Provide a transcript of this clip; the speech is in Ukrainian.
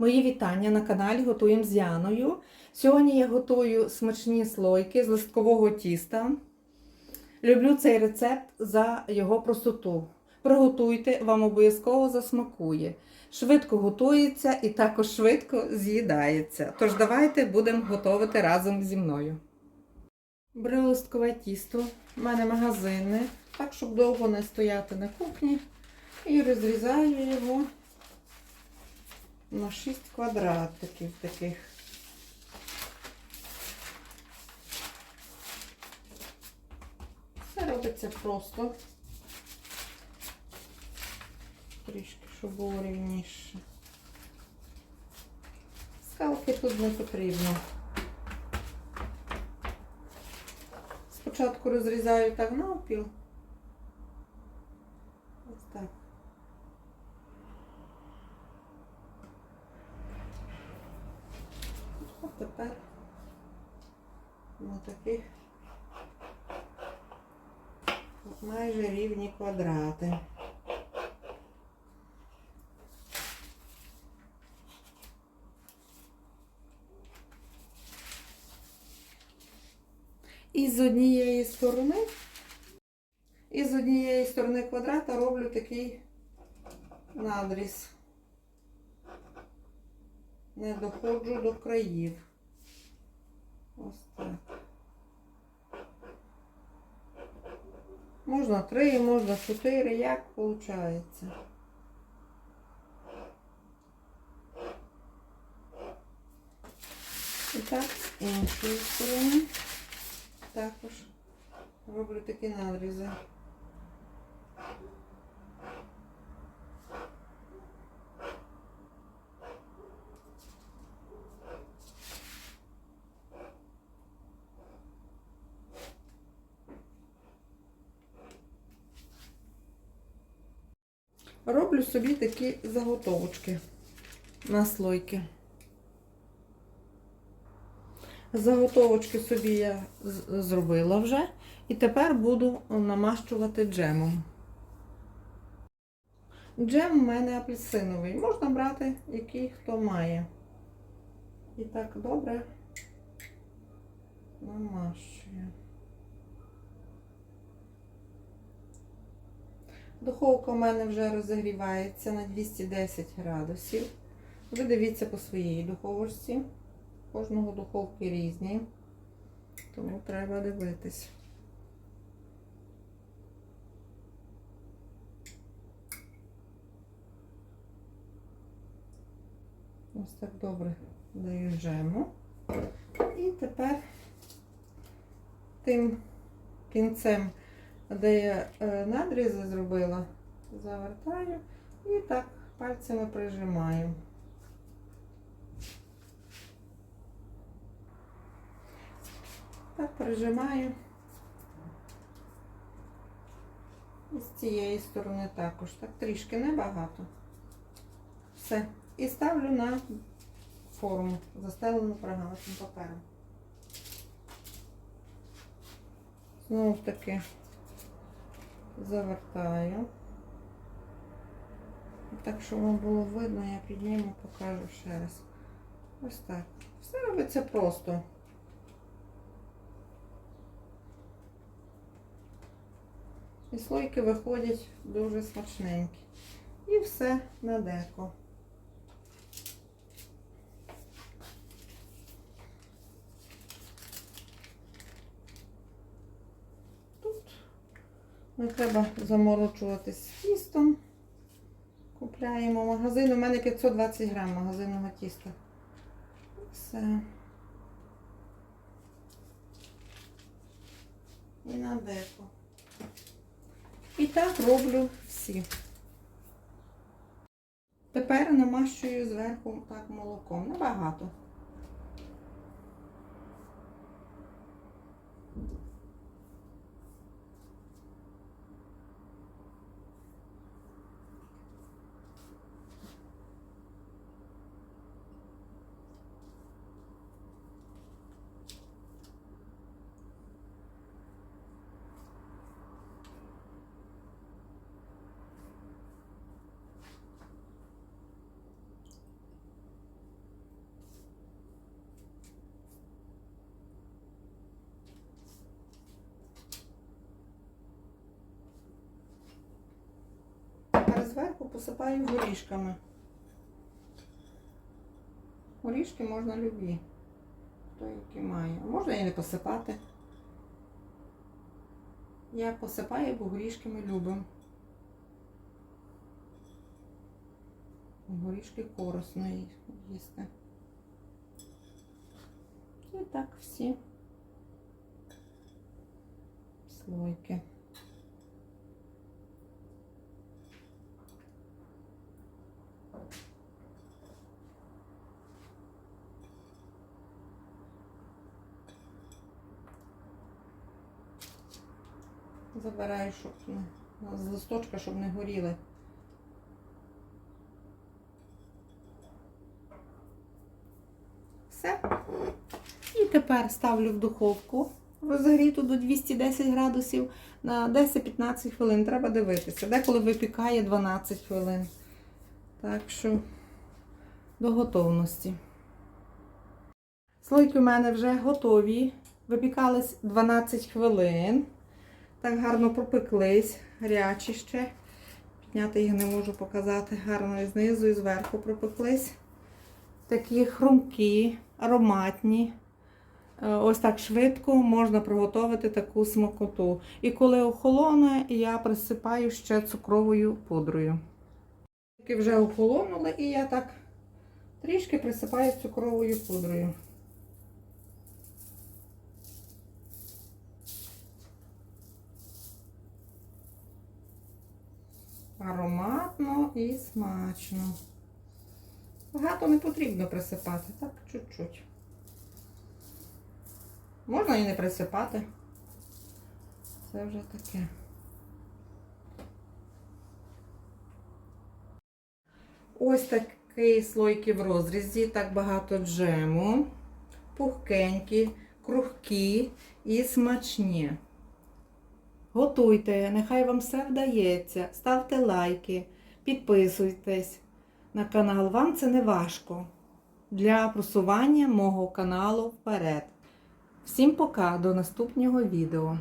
Мої вітання на каналі Готуємо з Яною. Сьогодні я готую смачні слойки з листкового тіста. Люблю цей рецепт за його простоту. Приготуйте, вам обов'язково засмакує. Швидко готується і також швидко з'їдається. Тож давайте будемо готувати разом зі мною. Беру листкове тісто, в мене магазинне, так щоб довго не стояти на кухні. І розрізаю його на 6 квадратиків таких. Все робиться просто. Трішки, щоб було рівніше. Скалки тут не потрібно. Спочатку розрізаю так навпіл. Ось так. А тепер на таких майже рівні квадрати. І з однієї сторони, і з однієї сторони квадрата роблю такий надріз. Не доходжу до країв. Ось так. Можна три, можна чотири, як виходить. І так, з іншої сторони також роблю такі надрізи. Роблю собі такі заготовочки на слойки. Заготовочки собі я зробила вже. І тепер буду намащувати джемом. Джем у мене апельсиновий. Можна брати, який хто має. І так добре намащую. Духовка у мене вже розігрівається на 210 градусів. Ви дивіться по своїй духовочці. Кожного духовки різні, тому треба дивитись. Ось так добре джему. І тепер тим кінцем, де я е, надрізи зробила, завертаю і так пальцями прижимаю. Так прижимаю. І з цієї сторони також. Так трішки небагато. Все. І ставлю на форму, застелену пергаметним папером. Знову таки завертаю. Так, щоб вам було видно, я підніму, покажу ще раз. Ось так. Все робиться просто. І слойки виходять дуже смачненькі. І все на деко. Не треба заморочуватись тістом. Купляємо магазин. У мене 520 грам магазинного тіста. Все. І на деко. І так роблю всі. Тепер намащую зверху так молоком. Небагато. Зверху посипаю горішками. Горішки можна любі. Хто які має. Можна і не посипати. Я посипаю, бо горішки ми любимо. Горішки корисно їсти. І так всі слойки. Забираю, щоб не, з листочка, щоб не горіли. Все. І тепер ставлю в духовку розігріту до 210 градусів на 10-15 хвилин. Треба дивитися. Деколи випікає 12 хвилин. Так що до готовності. Слойки у мене вже готові. Випікались 12 хвилин. Так гарно пропеклись, гарячі ще. Підняти їх не можу показати. Гарно і знизу, і зверху пропеклись. Такі хрумкі, ароматні. Е, Ось так швидко можна приготувати таку смакоту. І коли охолоне, я присипаю ще цукровою пудрою. Такі вже охолонули, і я так трішки присипаю цукровою пудрою. Ароматно і смачно. Багато не потрібно присипати, так чуть-чуть. Можна і не присипати. Це вже таке. Ось такий слойки в розрізі, так багато джему, пухкенькі, крухкі і смачні. Готуйте, нехай вам все вдається. Ставте лайки, підписуйтесь на канал. Вам це не важко для просування мого каналу вперед. Всім пока, до наступного відео.